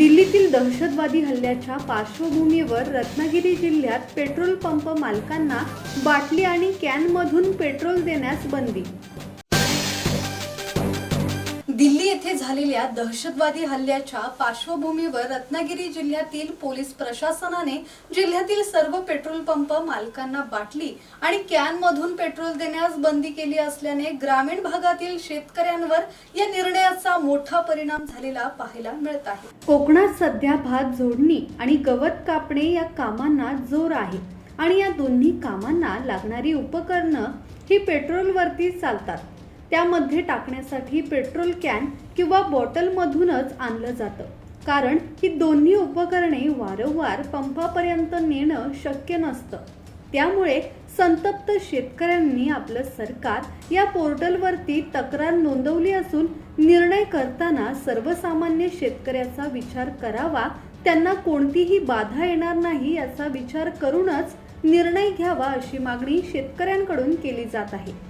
दिल्लीतील दहशतवादी हल्ल्याच्या पार्श्वभूमीवर रत्नागिरी जिल्ह्यात पेट्रोल पंप मालकांना बाटली आणि कॅनमधून पेट्रोल देण्यास बंदी दिल्ली येथे झालेल्या दहशतवादी हल्ल्याच्या पार्श्वभूमीवर रत्नागिरी जिल्ह्यातील पोलीस प्रशासनाने जिल्ह्यातील सर्व पेट्रोल पंप मालकांना बाटली आणि कॅनमधून पेट्रोल देण्यास बंदी केली असल्याने ग्रामीण भागातील शेतकऱ्यांवर या निर्णयाचा मोठा परिणाम झालेला पाहायला मिळत आहे. कोकणात सध्या भात झोडणी आणि गवत कापणे या कामांना जोर आहे आणि या दोन्ही कामांना लागणारी उपकरणं ही पेट्रोलवरती चालतात. त्यामध्ये टाकण्यासाठी पेट्रोल कॅन किंवा बॉटलमधूनच आणलं जातं. कारण ही दोन्ही उपकरणे वारंवार पंपापर्यंत नेणं शक्य नसतं. त्यामुळे संतप्त शेतकऱ्यांनी आपलं सरकार या पोर्टलवरती तक्रार नोंदवली असून निर्णय करताना सर्वसामान्य शेतकऱ्याचा विचार करावा त्यांना कोणतीही बाधा येणार नाही याचा विचार करूनच निर्णय घ्यावा अशी मागणी शेतकऱ्यांकडून केली जात आहे.